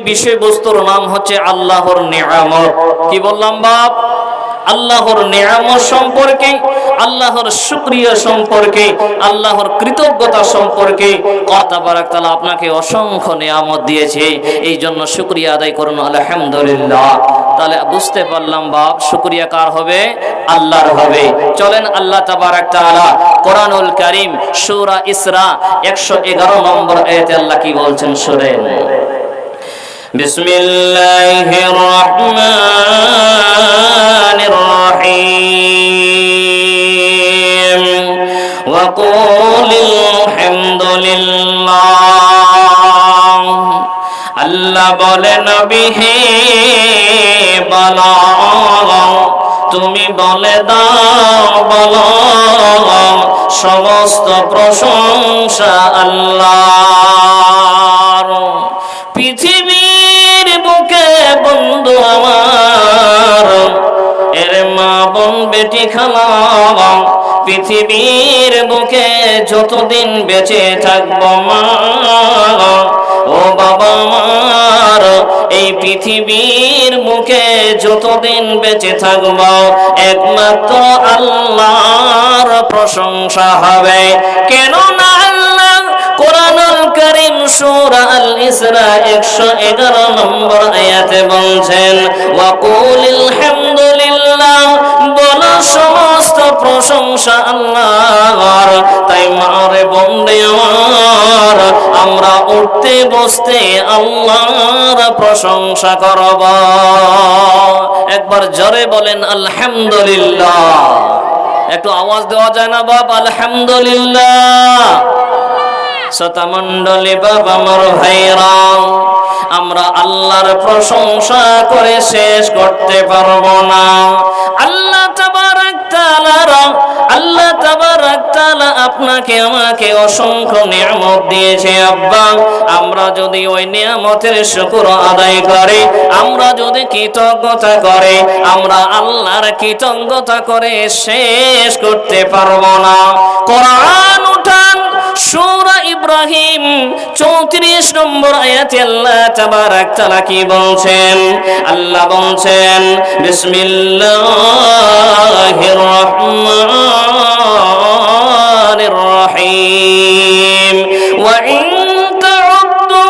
বিষয়বস্তুর নাম হচ্ছে আল্লাহর নিয়ামত। কি বললাম বাপ? আল্লাহর নিয়ামত সম্পর্কে, আল্লাহর শুক্রিয়া সম্পর্কে, আল্লাহর কৃতজ্ঞতা সম্পর্কে কথা বারাক বারাকালা আপনাকে অসংখ্য নিয়ামত দিয়েছে। এই জন্য শুক্রিয়া আদায় করুন, আলহামদুলিল্লাহ। তাহলে বুঝতে পারলাম বাপ, শুক্রিয়া কার হবে? আল্লাহর হবে। চলেন আল্লাহ তাবারাক তাআলা কোরআনুল কারীম সূরা ইসরা 111 নম্বর আয়াতে আল্লাহ কি বলছেন? শুনেন। بسم الله الرحمن الرحيم وقول الحمد لله আল্লাহ বলে নবী হে বলো তুমি বলে দাও বলো সমস্ত প্রশংসা আল্লাহর বোন বেটি পৃথিবীর বুকে যতদিন বেঁচে মা, ও বাবা মার এই পৃথিবীর মুখে যতদিন বেঁচে থাকব, একমাত্র আল্লাহর প্রশংসা হবে। কেন না আল্লাহ কোরআনুল করিম সূরা আল ইসরা 111 নম্বর আয়াতে বলছেন প্রশংসা আল্লাহর, তাই মারে বন্দে আমার। আমরা উঠতে বসতে আল্লাহর প্রশংসা করব। একবার জোরে বলেন, আলহামদুলিল্লাহ। একটু আওয়াজ দেওয়া যায় না, বাপ, আলহামদুলিল্লাহ। শতমণ্ডলী বাবা আমার ভাইরা, আমরা আল্লাহর প্রশংসা করে শেষ করতে পারব না। আল্লাহ তাআলা আল্লাহ আপনাকে, আমাকে অসংখ্য নিয়ামত দিয়েছে, আব্বা। আমরা যদি ওই নিয়ামতের শুকুর আদায় করে, আমরা যদি কৃতজ্ঞতা করে, আমরা আল্লাহর কৃতজ্ঞতা করে শেষ করতে পারব না। কোরআন উঠান, সূরা ইব্রাহিম 34 নম্বর আয়াতে আল্লাহ তাবারাক তাআলা কি বলছেন? আল্লাহ বলছেন, বিসমিল্লাহির রহমানির রহিম। ওয়া ইন তাউদ্দু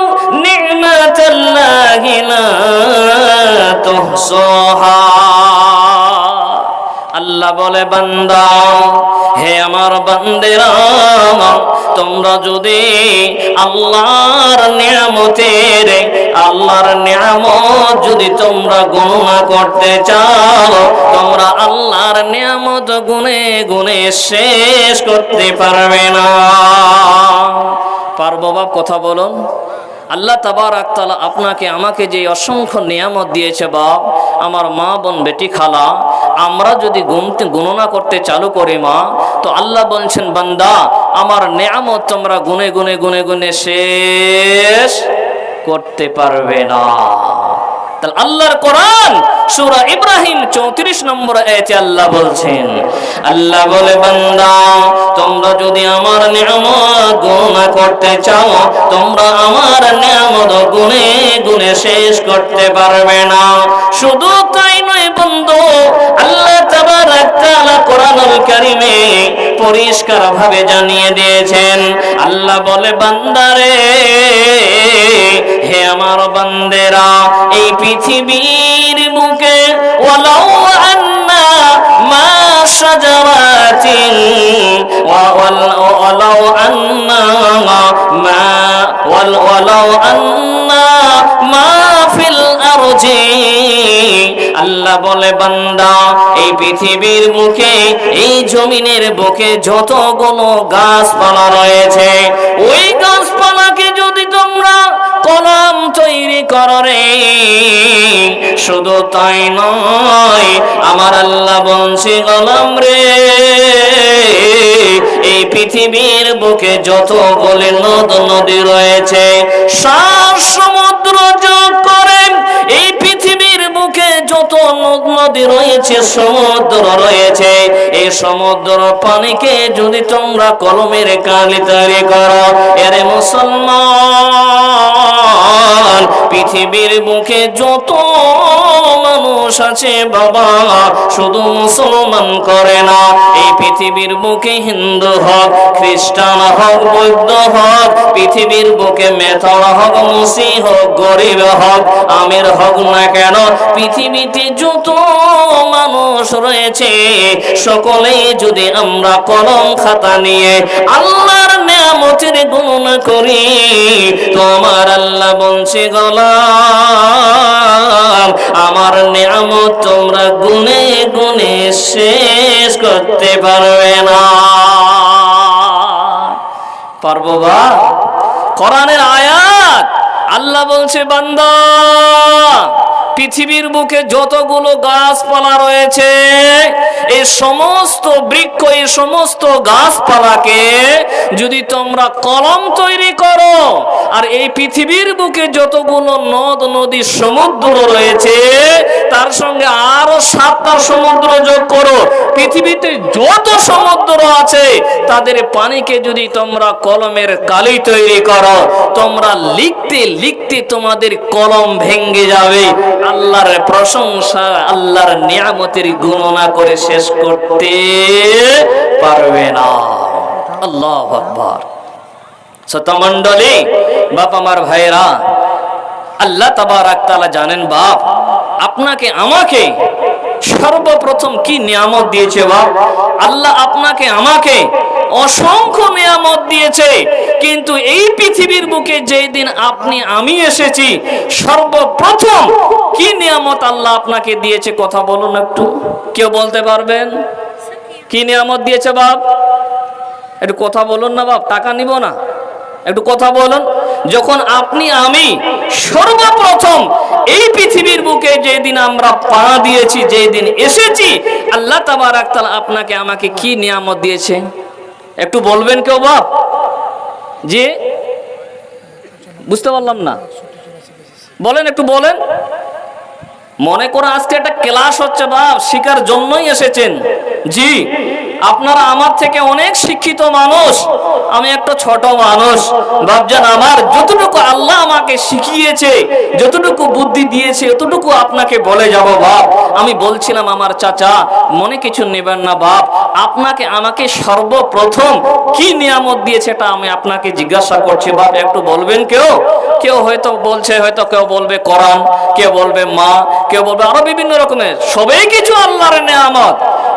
নি'মাতাল্লাহি লা তুহসাহা। আল্লাহ বলে, বান্দা, হে আমার বান্দেরা তোমরা যদি আল্লাহর নিয়ামতের, আল্লাহর নিয়ামত যদি তোমরা গণনা করতে চাও, তোমরা আল্লাহর নিয়ামত গুনে গুনে শেষ করতে পারবে না। পারব বাপ, কথা বলুন। আল্লাহ তাবার তাআলা আপনাকে, আমাকে যে অসংখ্য নিয়ামত দিয়েছে বাপ, আমার মা বোন বেটি খালা আমরা যদি গুনতে গণনা করতে চালু করি মা, তো আল্লাহ বলছেন, বান্দা, আমার নিয়ামত তোমরা গুনে গুনে গুনে গুনে শেষ করতে পারবে না। তাহলে আল্লাহর কোরআন, সূরা ইব্রাহিম 34 নম্বর আয়াতে আল্লাহ বলছেন, আল্লাহ বলে, বান্দা, তোমরা যদি আমার নিয়ামত গণনা করতে চাও, তোমরা আমার নিয়ামত গুনে গুনে শেষ করতে পারবে না। শুধু তাই নয়, বন্ধু কোরআনুল কারীমে পরিষ্কার ভাবে জানিয়ে দিয়েছেন, আল্লাহ বলে, বান্দারে, হে আমার বান্দেরা, এই পৃথিবীর বুকে ওয়ালাউ আন্না মা শাজারাতিন ওয়ালাউ আন্না মা ওয়ালাউ আন্না মা আরজি আল্লাহ বলে, বান্দা, এই পৃথিবীর মুখে এই জমিনের বুকে যত কোনো গাছপালা রয়েছে, ওই গাছপালাকে যদি তোমরা কলম তৈরি করো শুধু তাই নয়, আমার আল্লাহ বংশী কলম রে, এই পৃথিবীর বুকে যত বলে নদ নদী রয়েছে সার নদ রয়েছে, সমুদ্র রয়েছে। এই সমুদ্র পানিকে যদি তোমরা কলমের কালি তৈরি করো, এরে মুসলমান, পৃথিবীর মুখে যত মানুষ আছে বাবা। শুধু মুসলমান করে না, এই পৃথিবীর বুকে হিন্দু হোক, খ্রিস্টান হোক, বৌদ্ধ হোক, পৃথিবীর বুকে মেথর হোক, মুসি হোক, গরিব হোক, আমের হোক না কেন, পৃথিবীতে যত মানুষ রয়েছে, সকলেই যদি আমরা কলম খাতা নিয়ে আল্লাহর নেয়ামতের গণনা করি। তোমার আল্লাহ বলছে, গলাম, আমার নেয়ামত তোমরা গুনে গুনে শেষ করতে পারবে না। পারব বা? কোরআনের আয়াত, আল্লাহ বলছে, বান্দা পৃথিবীর বুকে যতগুলো গাছপালা রয়েছে, এই সমস্ত বৃক্ষ, এই সমস্ত গাছপালাকে যদি তোমরা কলম তৈরি করো, আর এই পৃথিবীর বুকে যতগুলো নদ, নদী, সমুদ্র রয়েছে, তার সঙ্গে আরও সাতটা সমুদ্র যোগ করো। পৃথিবীতে যত সমুদ্র আছে, তাদের পানিকে যদি তোমরা কলমের কালি তৈরি করো, তোমরা লিখতে লিখতে তোমাদের কলম ভেঙ্গে যাবে। আল্লাহর প্রশংসা, আল্লাহর নিয়ামতের গণনা করে শেষ করতে পারবে না। আল্লাহ আকবার। শতমণ্ডলী বাপ আমার ভাইরা আল্লাহ তাবারাক তাআলা জানেন, বাপ, আপনাকে, আমাকে সর্বপ্রথম কি নিয়ামত দিয়েছে, বাপ? আল্লাহ আপনাকে, আমাকে অসংখ্য নিয়ামত দিয়েছে। কিন্তু এই পৃথিবীর বুকে যেই দিন আপনি, আমি এসেছি, সর্বপ্রথম কি নিয়ামত আল্লাহ আপনাকে দিয়েছে কথা বলুন একটু? কেউ বলতে পারবেন? কি নিয়ামত দিয়েছে বাপ? একটু কথা বলুন না বাপ, টাকা নিব না। একটু কথা বলুন। যখন আপনি, আমি সর্বপ্রথম এই পৃথিবীর বুকে যেদিন আমরা পা দিয়েছি যেই দিন এসেছি, আল্লাহ তাবারাক তাআলা আপনাকে আমাকে কি নিয়ামত দিয়েছে? একটু বলবেন কেউ বাপ? যে বুঝতে পারলাম না। বলেন, একটু বলেন। মনে করো আজকে একটা ক্লাস হচ্ছে বাপ শিকার জন্যই এসেছেন। জি। আপনারা আমার থেকে অনেক শিক্ষিত মানুষ। আমি একটা ছোট মানুষ। ভাবছেন আমার যতটুকু আল্লাহ আমাকে শিখিয়েছে, যতটুকু বুদ্ধি দিয়েছে ততটুকু আপনাকে বলে যাব, বাপ। আমি বলছিলাম আমার চাচা, মনে কিছু নেবেন না, বাপ। আপনাকে, আমাকে সর্বপ্রথম কি নিয়ামত দিয়েছে এটা আমি আপনাকে জিজ্ঞাসা করছি, বাপ। একটু বলবেন কেউ? কেউ হয়তো বলছে, হয়তো কেউ বলবে কোরআন, কেউ বলবে মা, কেউ বলবে আরও বিভিন্ন রকমের। সবই কিছু আল্লাহর নেয়ামত।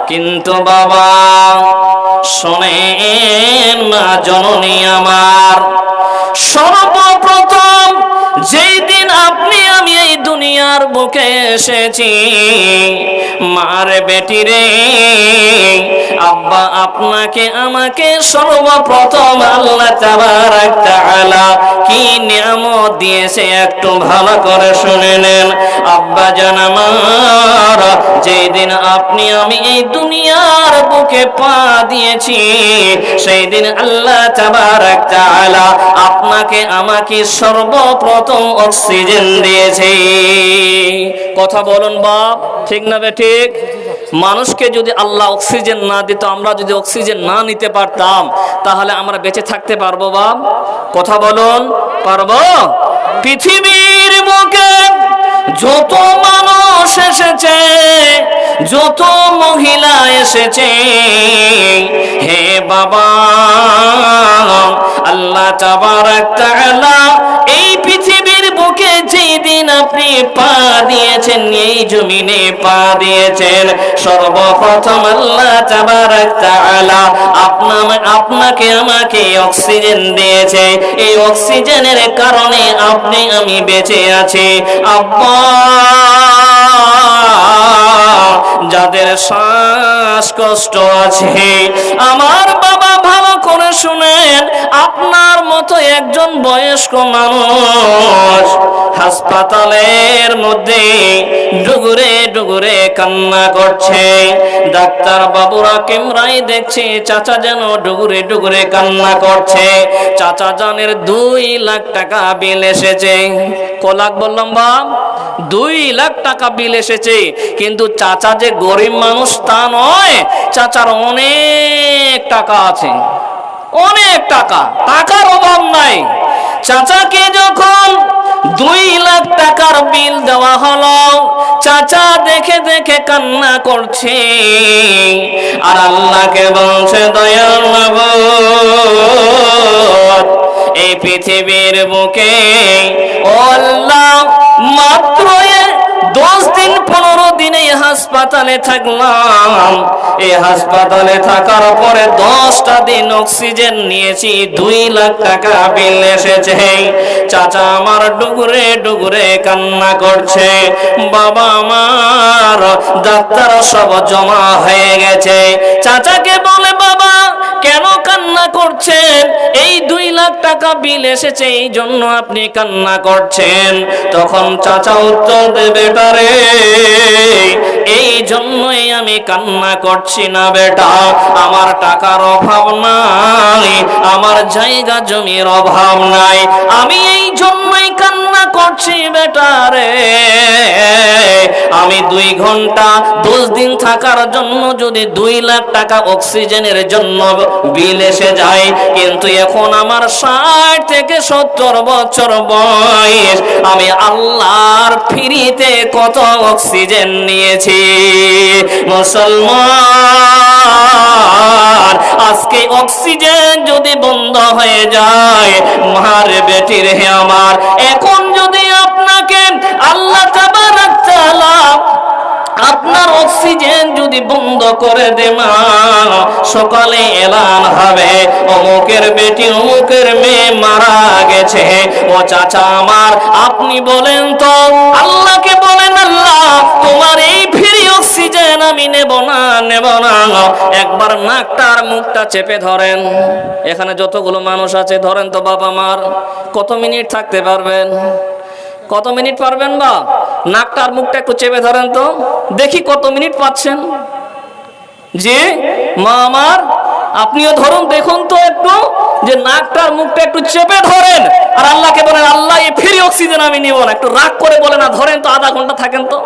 কিন্তু বাবা শোনেন মা জননী আমার। সর্বপ্রথম যেই দিন আপনি, আমি এই দুনিয়ার বুকে এসেছি, মার বেটি রে, আব্বা আপনাকে, আমাকে সর্বপ্রথম আল্লাহ তাবারাক তাআলা কি নিয়ামত দিয়েছে একটু ভালো করে শুনে নেন। আব্বা জান আমার, যেই আপনি, আমি এই দুনিয়ার বুকে পা দিয়েছি, সেই দিন আল্লাহ তাবারাক তাআলা আপনাকে, আমাকে সর্বপ্রথম অক্সিজেন কথা বলুন বাপ, ঠিক না ঠিক? মানুষকে যদি আল্লাহ অক্সিজেন না দিত, আমরা যদি অক্সিজেন না নিতে পারতাম, তাহলে আমরা বেঁচে থাকতে পারব বাপ? কথা বলুন, পারব? পৃথিবীর বুকে যত মানুষ এসেছে, যত মহিলা এসেছে, হে বাবা, আল্লাহ তাবারাক তাআলা এই বুকে যেই দিন আপনি পা দিয়েছেন, এই জমিনে পা দিয়েছেন। সর্বপ্রথম আল্লাহ আপনাকে আমাকে অক্সিজেন দিয়েছে। এই অক্সিজেনের কারণে আপনি, আমি বেঁচে আছি। আব্বা! যাদের শ্বাসকষ্ট আছে, আমার বাবা করে শুনেন, আপনার মতো একজন বয়স্ক মানুষ হাসপাতালের মধ্যে ডুগুরে ডুগুরে কান্না করছে। ডাক্তার বাবুরা কেমরাই দেখছে, চাচা যেন ডুগুরে ডুগুরে কান্না করছে। চাচা জানের দুই লাখ টাকা বিল এসেছে। ক লাখ বললাম, বাপ, দুই লাখ টাকা বিল এসেছে, কিন্তু চাচা যে গরিব মানুষ তা নয়, চাচার অনেক টাকা আছে। অনেক টাকা, টাকার অভাব নাই। চাচাকে যখন দুই লাখ টাকার বিল দেওয়া হলো, চাচা দেখে দেখে কান্না করছে। আর আল্লাহকে বলছে, দয়াল এই পৃথিবীর বুকে আল্লাহ মাত্র দশ দিন পনেরো দিন এই হাসপাতালে থাকলাম। এই হাসপাতালে থাকার পরে দশটা দিন অক্সিজেন নিয়েছি, দুই লাখ টাকা বিল এসেছে। চাচা আমার ডুগুরে ডুগুরে কান্না করছে। বাবা আমার ডাক্তার সব জমা হয়ে গেছে। চাচাকে বলে, বাবা, কেন কান্না করছেন, এই দুই লাখ টাকা বিল এসেছে, এই জন্য আপনি কান্না করছেন। তখন চাচা উত্তর দেবে, তারে এই জন্যই আমি কান্না করছি না বেটা। আমার টাকার অভাব নাই, আমার জায়গা জমির অভাব নাই। আমি এই জন্যই কান্না করছি বেটা রে। আমি দুই ঘণ্টা দশ দিন থাকার জন্য যদি দুই লাখ টাকা অক্সিজেনের জন্য বিল এসে যায়, কিন্তু এখন আমার ষাট থেকে সত্তর বছর বয়স। আমি আল্লাহর ফ্রিতে কত অক্সিজেন নিয়েছি মুসলমান, আজকে অক্সিজেন যদি বন্ধ হয়ে যায়, মার বেটির হে আমার, এখন যদি আপনাকে আল্লাহ আপনার অক্সিজেন যদি বন্ধ করে দে মা, সকালে এলান হবে, অমুকের বেটি অমুকের মেয়ে মারা গেছে। ও চাচা আমার, আপনি বলেন তো, আল্লাহকে বলেন আল্লাহ, তোমার এই ফ্রি আমি নেব না নেব না। একবার মুখটা চেপে ধরেন। এখানে যতগুলো মানুষ আছে, ধরেন তো বাবা মার, কত মিনিট থাকতে পারবেন? কত মিনিট পারবেন বা? নাকটা আর মুখটা একটু চেপে ধরেন তো। দেখি কত মিনিট পাচ্ছেন। জি, মা আমার, আপনিও ধরুন, দেখুন তো একটু, যে নাকটার মুখটা একটু চেপে ধরেন। আর আল্লাহকে বলেন, আল্লাহ, এই ফ্রি অক্সিজেন আমি নিব না। একটু রাগ করে বলে না ধরেন তো আধা ঘণ্টা থাকেন তো।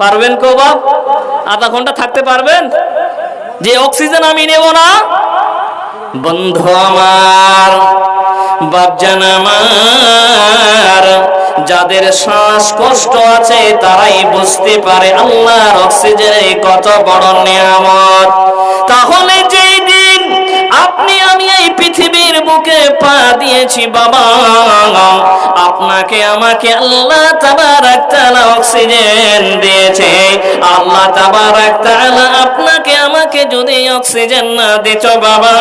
পারবেন কেউ বাপ আধা ঘণ্টা থাকতে পারবেন? যে অক্সিজেন আমি নেব না, বন্ধু আমার, বাপজান আমার, যাদের শ্বাসকষ্ট আছে তারাই বুঝতে পারে আল্লাহর অক্সিজেনের কত বড় নিয়ামত। তাহলে যেই দিন আপনি আমি এই পৃথিবীর বুকে পা দিয়েছি বাবা। আপনাকে আমাকে আল্লাহ তাবারাক তাআলা অক্সিজেন দিয়েছে। আল্লাহ আপনাকে আমাকে যদি অক্সিজেন না বাবা,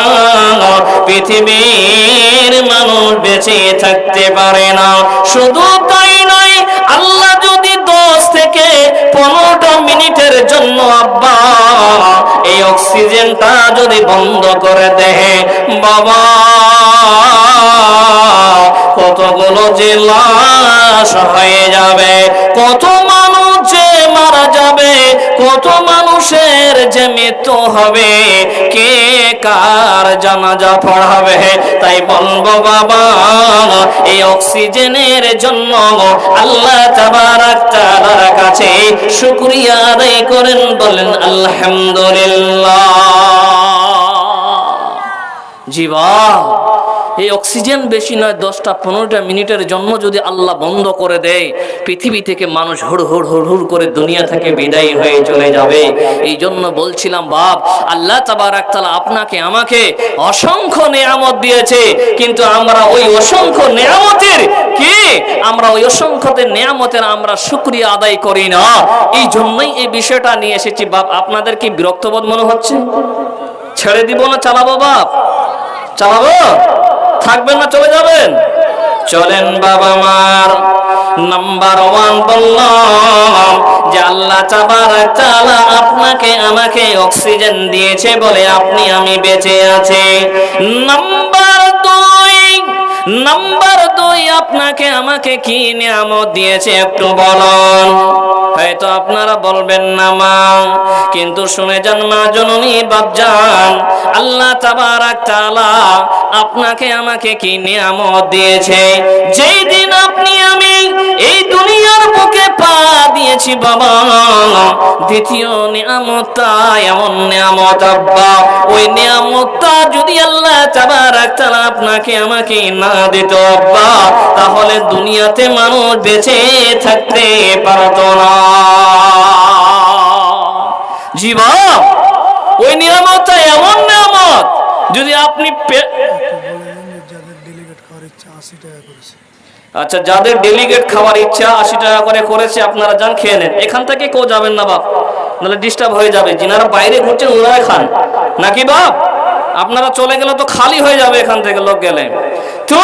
পৃথিবীর মানুষ বেঁচে থাকতে পারে না। শুধু তাই নয়, আল্লাহ যদি দশ থেকে পনেরোটা মিনিটের জন্য আব্বা অক্সিজেনটা যদি বন্ধ করে দেহে বাবা। কতগুলো যে লাশ হয়ে যাবে, কত মানুষ যে মারা যাবে, কত মানুষের যে মৃত্যু হবে, কে কার জানাজা পড়াবে? তাই বলব বাবা, এই অক্সিজেনের জন্য আল্লাহ তাবারাক কাছে শুকরিয়া আদায় করেন, বলেন আলহামদুলিল্লাহ। জীবা এই অক্সিজেন বেশি নয়, দশটা, পনেরোটা মিনিটের জন্য যদি আল্লাহ বন্ধ করে দেয়, পৃথিবী থেকে মানুষ হুড় হুড় হুড় হুড় করে দুনিয়া থেকে বিদায় হয়ে চলে যাবে। এই জন্য বলছিলাম, বাপ, আল্লাহ তাবারাক তাআলা আপনাকে, আমাকে অসংখ্য নেয়ামত দিয়েছে। কিন্তু আমরা ওই অসংখ্য নেয়ামতের কি? আমরা ওই অসংখ্যদের নেয়ামতের আমরা শুক্রিয়া আদায় করি না। এই জন্যই এই বিষয়টা নিয়ে এসেছি, বাপ, আপনাদের কি বিরক্তবোধ মনে হচ্ছে? ছেড়ে দিব না, চালাবো, বাপ? চালাবো? থাকবেন না, চলে যাবেন। চলেন বাবা মার। নাম্বার ওয়ান বললাম যে আল্লাহ চালা আপনাকে আমাকে অক্সিজেন দিয়েছে বলে আপনি আমি বেঁচে আছি। নাম্বার নাম্বার দুই আপনাকে আমাকে কি নিয়ামত দিয়েছে একটু বলুন। হয়তো আপনারা বলবেন না, মা। কিন্তু শুনে যান, মা জননী বাপজান আল্লাহ তাবারাক তাআলা আপনাকে আমাকে কি নিয়ামত দিয়েছে? যেই দিন আপনি আমি এই দুনিয়ার বুকে পা দিয়েছি বাবা। দ্বিতীয় নিয়ামতটা এমন নিয়ামত আব্বা। ওই নিয়ামতটা যদি আল্লাহ তাবারাক তাআলা আপনাকে আমাকে না দিত আব্বা, তাহলে দুনিয়াতে মানুষ বেঁচে থাকতে পারত না। জীবা ওই নিয়ামতটা এমন নিয়ামত, যদি আপনি পে- বললেন যে যাদের ডেলিগেট খাওয়ার ইচ্ছা আশি টাকা করেছে আচ্ছা যাদের ডেলিগেট খাওয়ার ইচ্ছা আশি টাকা করে করেছে, আপনারা যান, খেয়ে নেন। এখান থেকে কেউ যাবেন না, বাপ। নাহলে ডিস্টার্ব হয়ে যাবে। যিনারা বাইরে ঘুরছেন, ওনারাই খান। নাকি বাপ? আপনারা চলে গেলে তো খালি হয়ে যাবে এখান থেকে লোক গেলে। তো,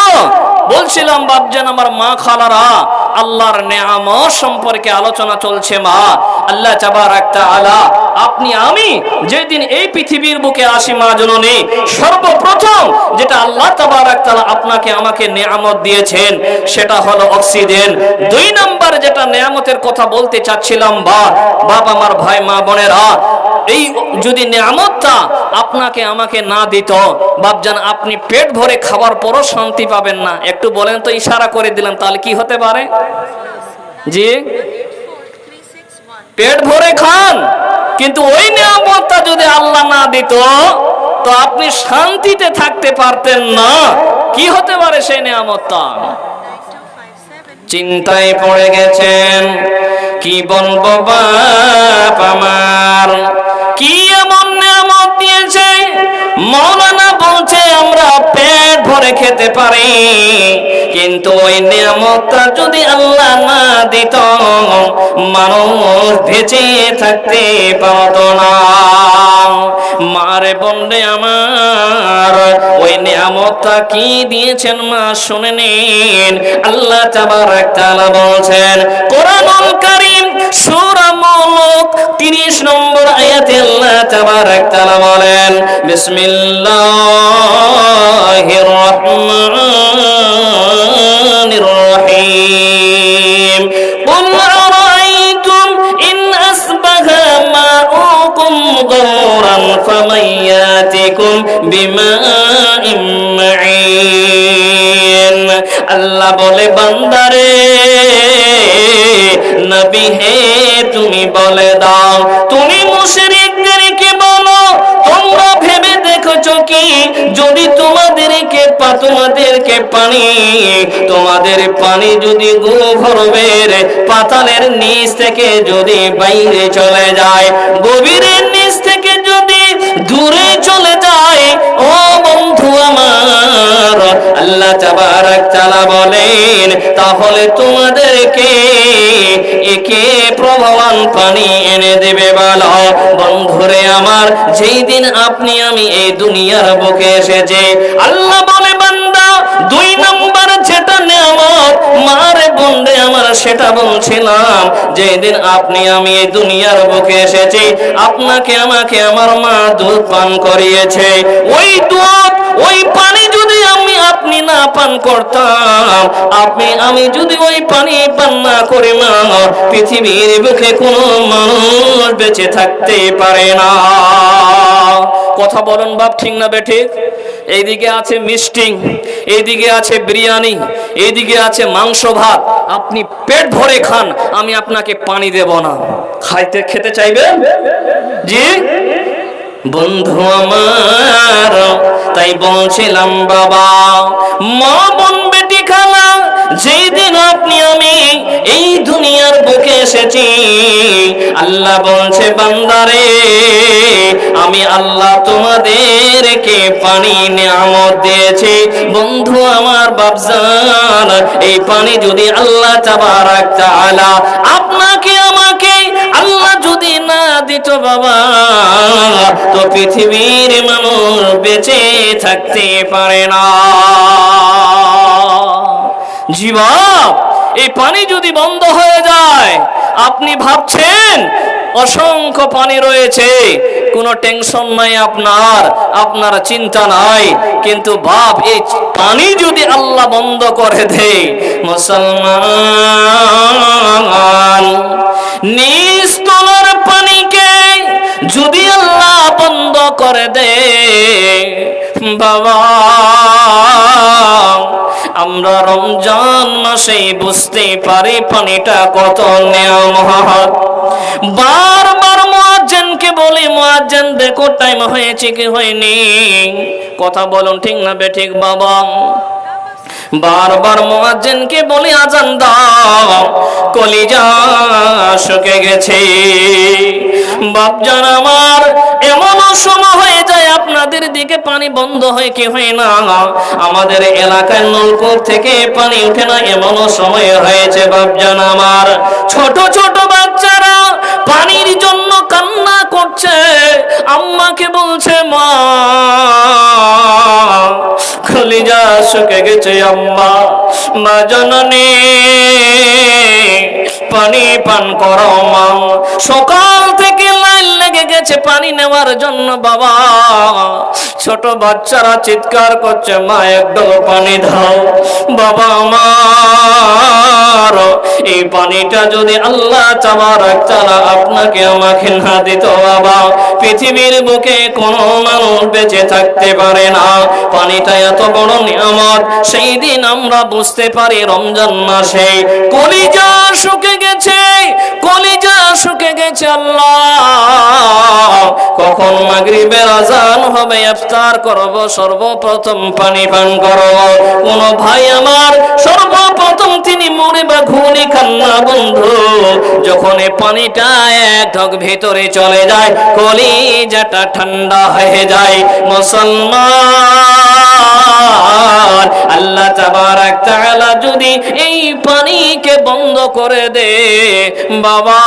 বলছিলাম বাপজান আমার মা খালারা, আল্লাহর নেয়ামত সম্পর্কে আলোচনা চলছে, মা। আল্লাহ তাআলা, আপনি, আমি যেদিন এই পৃথিবীর বুকে আসি, মা জননী, সর্বপ্রথম যেটা আল্লাহ তাবারাক তাআলা আপনাকে, আমাকে নেয়ামত দিয়েছেন, সেটা হলো অক্সিজেন। দুই নাম্বার যেটা নেয়ামতের কথা বলতে চাচ্ছিলাম বা বাপ, আমার ভাই মা বোনেরা, এই যদি নেয়ামতটা আপনাকে আমাকে না দিত, বাপজান আপনি পেট ভরে খাবার পরও শান্তি পাবেন না। একটু বলেন তো, ইশারা করে তাহলে কি হতে পারে? জি? পেট ভরে খান, কিন্তু ওই নিয়ামতটা যদি আল্লাহ না দিত, তো আপনি শান্তিতে থাকতে পারতেন না। কি হতে পারে সেই নিয়ামতটা? চিন্তায় পড়ে গেছেন। কি বলব বাপ আমার? কি এমন নিয়ামত দিয়েছে? মৌলানা বলছে, আমরা পেট ভরে খেতে পারি। কিন্তু ওই নিয়ামতটা যদি আল্লাহ না দিত, মানুষ বেঁচে থাকতে পারত না। মারে বন্ডে আমার। ওই নিয়ামতটা কি দিয়েছেন মা, শুনে নিন। আল্লাহ তাবারাক তাআলা বলছেন, কোরআনুল কারীম, সূরা মুলক 30 নম্বর আয়াতে আল্লাহ তাবারাক তাআলা বলেন বিসমিল্লাহির بماء معين আল্লাহ বলে বান্দারে নবী হে তুমি বলে দাও তুমি মুশরিকদেরকে বলো তোমরা ভেবে দেখছো কি যদি তোমাদেরকে পা তোমাদেরকে পানি তোমাদের পানি যদি গভীরের পাতালের নিচ থেকে যদি বাইরে চলে যায় গভীরের নিচ থেকে যদি দূরে আমার আল্লাহ বলেন, তাহলে তোমাদেরকে একে প্রভাবান পানি এনে দেবে বন্ধুরে আমার, যেই দিন আপনি আমি এই দুনিয়ার বুকে এসেছে, আল্লাহ বলে, বান্দা, দুই যেটা মারে বন্ধে আমার সেটা বলছিলাম যেদিন আপনি আমি এই দুনিয়ার বুকে এসেছি, আপনাকে আমাকে আমার মা দুধ পান করিয়েছে। ওই দুধ, ওই পানি না পান করতাম। আপনি, আমি যদি ওই পানি পান না করি মা পৃথিবীর মানুষ বেঁচে থাকতে পারে না। কথা বলুন বাপ, ঠিক না বেঠিক এইদিকে আছে মিষ্টি, এইদিকে আছে বিরিয়ানি, এইদিকে আছে মাংস ভাত। আপনি পেট ভরে খান, আমি আপনাকে পানি দেব না। খাইতে, খেতে চাইবেন? জি? বন্ধু আমার, তাই বলছিলাম, বাবা, মা বোন বেটি খালা যেই আপনি আমি এই দুনিয়ার বুকে এসেছি, আল্লাহ বলছে, বান্দারে, আমি আল্লাহ তোমাদেরকে পানি নিয়ামত দিয়েছি। বন্ধু আমার বাপজান, এই পানি যদি আল্লাহ তাবারাক তাআলা আপনাকে দিত বাবা, তো পৃথিবীর মানুষ বেঁচে থাকতে পারে না। জীবাব এই পানি যদি বন্ধ হয়ে যায়, আপনি ভাবছেন, অসংখ্য পানি রয়েছে, কোনো টেনশন নাই আপনার আপনার চিন্তা নাই, কিন্তু বাপ এই পানি যদি আল্লাহ বন্ধ করে দেয়, মুসলমান পানিকে যদি আল্লাহ বন্ধ করে দে, বাবা, আমরা রমজান মাসে বুঝতে পারি পানিটা কত নেয়ামত বারবার মুয়াজ্জিনকে বলি, মুয়াজ্জিন, দেখো টাইম হয়েছে কি হয়নি? কথা বলুন, ঠিক না বে, ঠিক, বাবা? বারবার মুয়াজ্জিনকে বলি আজান দাও, কলিজা শুকে গেছে। বাপজান আমার, এমন সময় হয়ে যায় আপনাদের দিকে পানি বন্ধ হয় কি হয় না? আমাদের এলাকায় নলকূপ থেকে পানি উঠে না, এমন সময় হয়েছে বাপজান আমার। ছোট ছোট বাচ্চারা পানির জন্য কান্না করছে, আম্মাকে বলছে, মা কলিজা শুকে গেছে আম্মা মা জননী পানি পান করো মা। সকাল থেকে নেওয়ার জন্য বাবা। ছোট বাচ্চারা চিৎকার করছে, মা একদম পানি দাও। বাবা আমার এই পানিটা যদি আল্লাহ চাবার চালা আপনাকে আমাকে না দিত বাবা। পৃথিবীর বুকে কোনো মানুষ বেঁচে থাকতে পারে না। পানিটা এত বড় নিয়ামত, সেই দিন আমরা বুঝতে পারি রমজান মাসে কলিজা শুকে গেছে। শুকে গেছে আল্লাহ। কখন মাগরিবের আজান হবে, ইফতার করব, সর্বপ্রথম পানি পান করব। কোন ভাই আমার সর্বপ্রথম তিনি মরে বা ঘুরে খান না বন্ধু। যখন পানিটা এক ঢক ভেতরে চলে যায়, কলিজাটা ঠান্ডা হয়ে যায়। মুসলমান, আল্লাহ তাবারাক তাআলা যদি এই পানিকে বন্ধ করে দে, বাবা,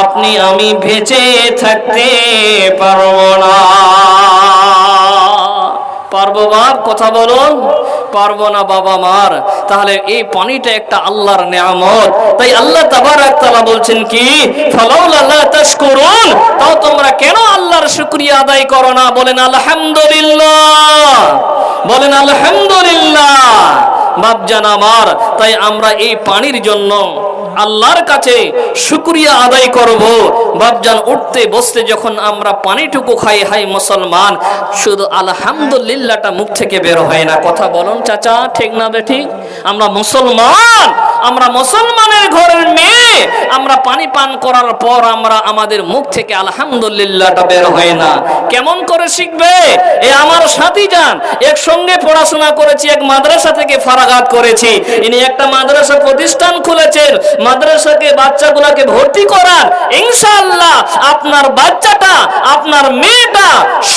আপনি আমি বেঁচে থাকতে পারব না। পারব বাপ, কথা বলুন। পারব না বাবা মার। তাহলে এই পানিটা একটা আল্লাহর নিয়ামত। তাই আল্লাহ তাবারাক তাআলা বলছেন কি? ফালাউলা তাশকুরুন। তাও তোমরা কেন আল্লাহর শুকরিয়া আদায় করো না? বলেন, আলহামদুলিল্লাহ। বলেন, আলহামদুলিল্লাহ। বাপজান আমার, তাই আমরা এই পানির জন্য আল্লাহর কাছে শুক্রিয়া আদায় করব। বাপজান উঠতে বসতে যখন আমরা পানিটুকু খাই, হাই মুসলমান, শুধু আলহামদুলিল্লাহটা মুখ থেকে বের হয় না। কথা বলুন, চাচা, ঠিক না বে ঠিক? আমরা মুসলমান আমরা মুসলমানের ঘরের মেয়ে, আমরা পানি পান করার পর আমরা আমাদের মুখ থেকে আলহামদুলিল্লাহটা বের হয় না। কেমন করে শিখবে? এ আমার সাথী যান একসঙ্গে পড়াশোনা করেছি, এক মাদ্রাসা থেকে ফারাগাত করেছি। ইনি একটা মাদ্রাসা প্রতিষ্ঠান খুলেছেন, মাদ্রাসাকে বাচ্চাগুলোকে ভর্তি করান ইনশাআল্লাহ আপনার বাচ্চাটা, আপনার মেয়েটা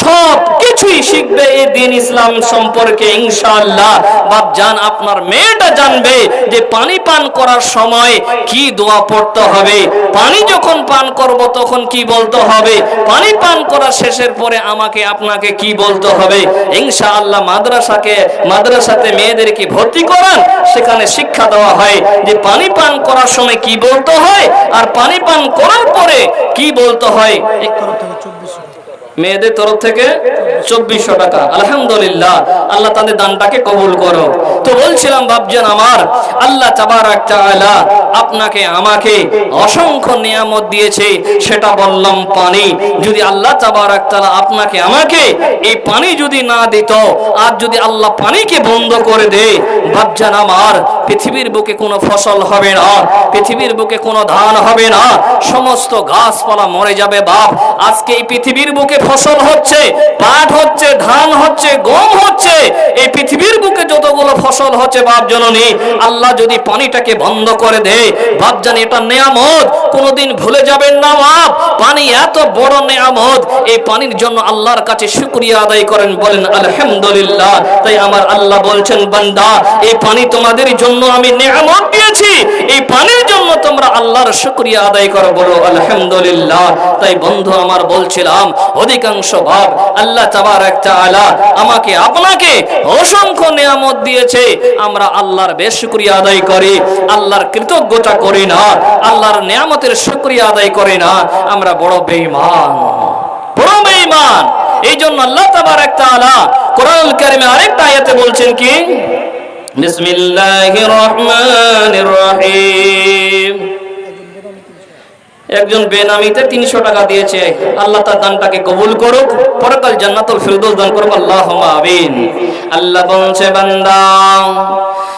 সব কিছুই শিখবে এই দিন ইসলাম সম্পর্কে, ইনশাআল্লাহ। বাপ জান, আপনার মেয়েটা জানবে যে পানি পান করার সময় কি দোয়া পড়তে হবে? পানি যখন পান করব তখন কি বলতে হবে? পানি পান করার শেষের পরে আমাকে, আপনাকে কি বলতে হবে? ইনশাআল্লাহ মাদ্রাসাকে, মাদ্রাসাতে মেয়েদেরকে ভর্তি করান। সেখানে শিক্ষা দেওয়া হয় যে পানি পান করার সময় কি বলতে হয়? আর পানি পান করার পরে কি বলতে হয়? মেয়েদের তরফ থেকে চব্বিশশো টাকা। আলহামদুলিল্লাহ, আল্লাহ তাদের দানটাকে কবুল করো। তো বলছিলাম ভাবছেন আমার, আল্লাহ তাবারাক তাআলা আপনাকে, আমাকে অসংখ্য নিয়ামত দিয়েছে, সেটা বললাম পানি। যদি আল্লাহ তাবারাক তাআলা আপনাকে, আমাকে এই পানি যদি না দিত, আর যদি আল্লাহ পানিকে বন্ধ করে দে ভাবছেন আমার পৃথিবীর বুকে কোনো ফসল হবে না, পৃথিবীর বুকে কোনো ধান হবে না, সমস্ত গাছপালা মরে যাবে বাপ। আজকে এই পৃথিবীর বুকে ফসল হচ্ছে, পাট হচ্ছে, ধান হচ্ছে, গম হচ্ছে, এই পৃথিবীর বুকে যতগুলো ফসল হচ্ছে বাপ জননী, আল্লাহ যদি পানিটাকে বন্ধ করে দেয় বাপ জানি এটা নেয়ামত, কোনোদিন ভুলে যাবেন না বাপ। পানি এত বড় নেয়ামত, এই পানির জন্য আল্লাহর কাছে শুকরিয়া আদায় করেন, বলেন, আলহামদুলিল্লাহ। তাই আমার আল্লাহ বলছেন, বান্দা, এই পানি তোমাদের জন্য আমি নেয়ামত দিয়েছি। এই পানির জন্য তোমরা আল্লাহর শুকরিয়া আদায় করো বলো, আলহামদুলিল্লাহ। তাই বন্ধু আমার বলছিলাম, অধিকাংশ ভাব আল্লাহ তাবারাক তাআলা আমাকে, আপনাকে অসংখ্য নিয়ামত দিয়েছে। আমরা আল্লাহর বেশ শুকরিয়া আদায় করি, আল্লাহর কৃতজ্ঞতা করি না, আল্লাহর নিয়ামতের শুকরিয়া আদায় করি না। আমরা বড় বেঈমান বড় বেঈমান। এই জন্য আল্লাহ তাবারাক তাআলা কোরআনুল কারীমে আরেকটা আয়াতে বলছেন কি? বিসমিল্লাহির রহমানির রহিম একজন বেনামিতে তিনশো টাকা দিয়েছে। আল্লাহ তার দানটাকে কবুল করুক। পরকাল জান্নাতুল ফিরদৌস দান করুক। আল্লাহ আমিন। আল্লাহ বলছে, বান্দা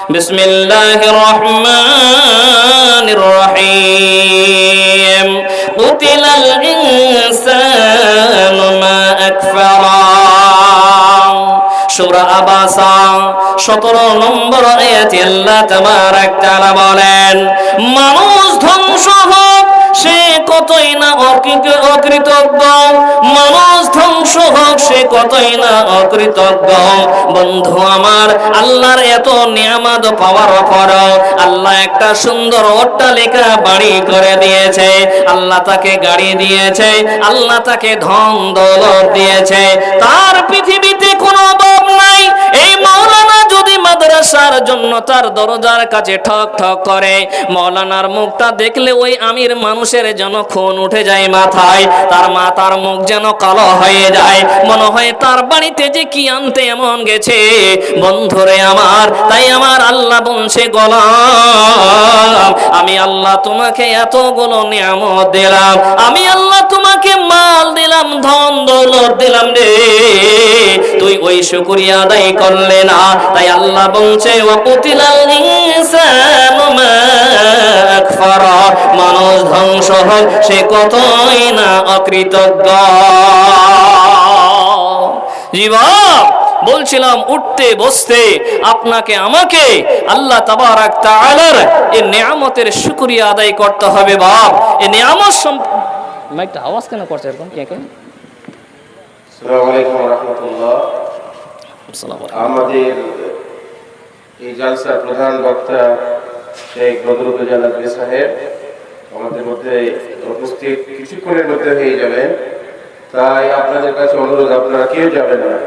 বিসমিল্লাহির রহমানির রহিম কুতিলাল ইনসানু মা আকফারা। সূরা আবাসা। 17 নম্বর আয়াতে আল্লাহ বলেন, মানুষ ধ্বংস হোক, সে কতই না অকৃত- অকৃতজ্ঞ। মানুষ ধ্বংস হোক, সে কতই না অকৃতজ্ঞ। বন্ধু আমার, আল্লাহর এত নিয়ামত পাওয়ার পর আল্লাহ একটা সুন্দর অট্টালিকা বাড়ি করে দিয়েছে। আল্লাহ তাকে গাড়ি দিয়েছে, আল্লাহ তাকে ধন দৌলত দিয়েছে। তার পৃথিবীতে মাদ্রাসার জন্য তার দরজার কাছে ঠক ঠক করে। মৌলানার মুখটা দেখলে ওই আমির মানুষের যেন খুন উঠে যায় মাথায়। তার মাথার মুখ যেন কালো হয়ে যায়। মনে হয় তার বাড়িতে যে কি আনতে এমন গেছে। বন্ধুরে আমার, তাই আমার আল্লাহ বলছে গোলাম, আমি আল্লাহ তোমাকে এতগুলো নিয়ামত দিলাম। আমি আল্লাহ তোমাকে মাল দিলাম, ধন দৌলত দিলাম রে। তুই ওই শুকুরিয়া আদায় করলে না, তাই আল্লাহ বলছে মানুষ ধ্বংস হোক সে কতই না অকৃতজ্ঞ। জীবন বলছিলাম উঠতে বসতে আপনাকে আমাকে আল্লাহ তাবারাক তাআলার এই নিয়ামতের শুকরিয়া আদায় করতে হবে বাপ। এই নিয়ামত মাইকটা আওয়াজ কেন করছে এরকম? কে কে? আসসালামু আলাইকুম রহমতুল্লাহ। আমাদের এই জালসার প্রধান বক্তা শেখ বদরুদ্দোজা জানাবি সাহেব আমাদের মধ্যে উপস্থিত কিছুক্ষণের মধ্যে হয়ে যাবেন। তাই আপনাদের কাছে অনুরোধ আপনারা কেউ যাবেন না।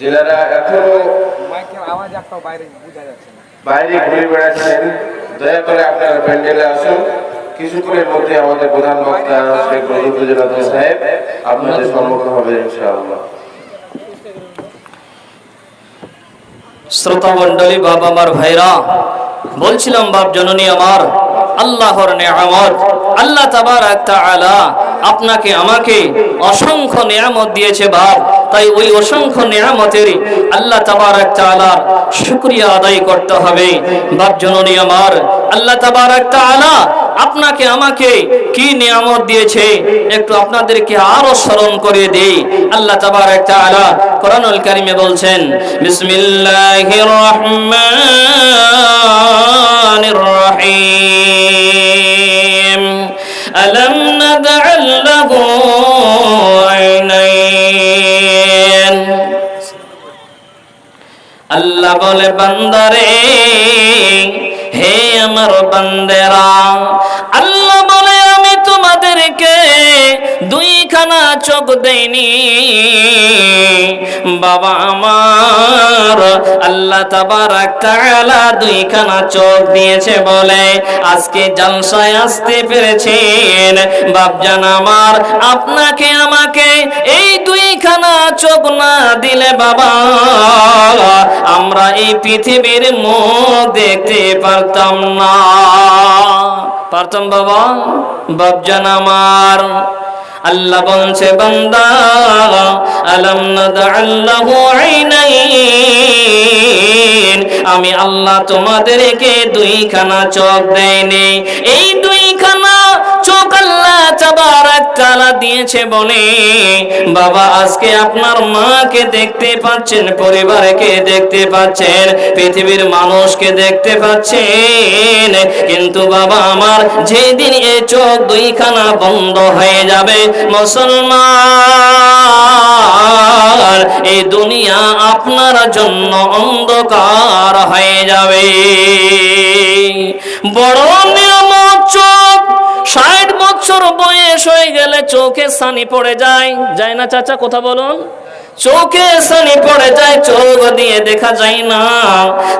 জেলারা এখনও বাইরে ঘুরে বেড়াচ্ছেন। দয়া করে আপনারা প্যান্ডেলে আসুন। কিছুক্ষণের মধ্যে আমাদের প্রধান বক্তা শেখ বদরুদ্দোজা জানাবি সাহেব আপনাদের সম্মুখীন হবে ইনশাআল্লাহ। শ্রোতা মন্ডলী বাবা আমার ভাইরা, বলছিলাম, বাপ জননী আমার, আল্লাহর নিয়ামত, আল্লাহ তাবারাক তাআলা আপনাকে, আমাকে অসংখ্য নিয়ামত দিয়েছে, বাপ। তাই ওই অসংখ্য নিয়ামতের আল্লাহ তাবারাক তাআলার শুকরিয়া আদায় করতে হবে। বাপ জননী আমার, আল্লাহ তাবারাক তাআলা আপনাকে, আমাকে কি নিয়ামত দিয়েছে? একটু আপনাদেরকে আরও স্মরণ করে দেই। আল্লাহ তাবারাক তাআলা কোরআনুল কারীমে বলছেন আল্লাহ বলে, বান্দারে, হে আমার বান্দেরা আমি তোমাদেরকে দুইখানা চোখ দেইনি বাবা আমার, আল্লাহ তাবারাক দুইখানা চোখ দিয়েছে বলে আজকে জালসায় আসতে পেরেছেন। বাপজান আমার, আপনাকে আমাকে এই দুইখানা চোখ না দিলে বাবা, আমরা এই পৃথিবীর মুখ দেখতে পারতাম না। পারতাম বাবা বাপজান আমার। আল্লাহ বলছে, বান্দা, আলম আইনাইন। আমি আল্লাহ তোমাদেরকে দুইখানা চোখ দেয়নি এই দিয়েছে বলে, বাবা, আজকে আপনার মাকে দেখতে পাচ্ছেন, পরিবারকে দেখতে পাচ্ছেন, পৃথিবীর মানুষকে দেখতে পাচ্ছেন। কিন্তু বাবা, আমার যেদিন এই চোখ দুইখানা বন্ধ হয়ে যাবে, মুসলমান এই দুনিয়া আপনার জন্য অন্ধকার হয়ে যাবে। বড় বয়স হয়ে গেলে চোখে সানি পড়ে যায়। যায় না চাচা কথা বলুন। চোখে সানি পড়ে যায়, চোখ দিয়ে দেখা যায় না।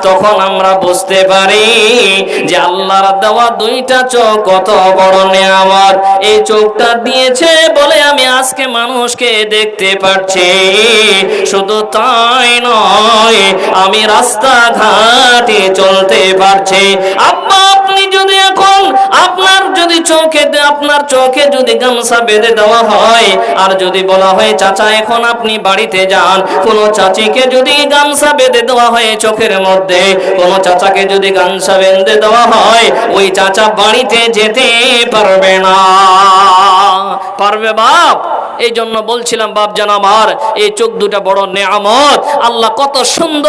তখন আমরা বুঝতে পারি যে আল্লাহর দেওয়া দুইটা চোখ কত বড় নেয়ামত। এই চোখটা দিয়েছে বলে আমি আজকে মানুষকে দেখতে পাচ্ছি শুধু তাই নয়, আমি রাস্তাঘাটে চলতে পারছি। আব্বা, আপনি যদি এখন আপনার যদি চোখে আপনার চোখে যদি গামছা বেঁধে দেওয়া হয়, আর যদি বলা হয়, চাচা, এখন আপনি বাড়িতে যান। কোন চাচিকে যদি গামছা বেঁধে দেওয়া হয় চোখের মধ্যে, কোন চাচাকে যদি গামছা বেঁধে দেওয়া হয়, ওই চাচা বাড়িতে যেতে পারবে না। পারবে বাপ? এই জন্য বলছিলাম, বাপ জান আমার, এই চোখ দুটা বড় নেয়ামত। আল্লাহ কত সুন্দর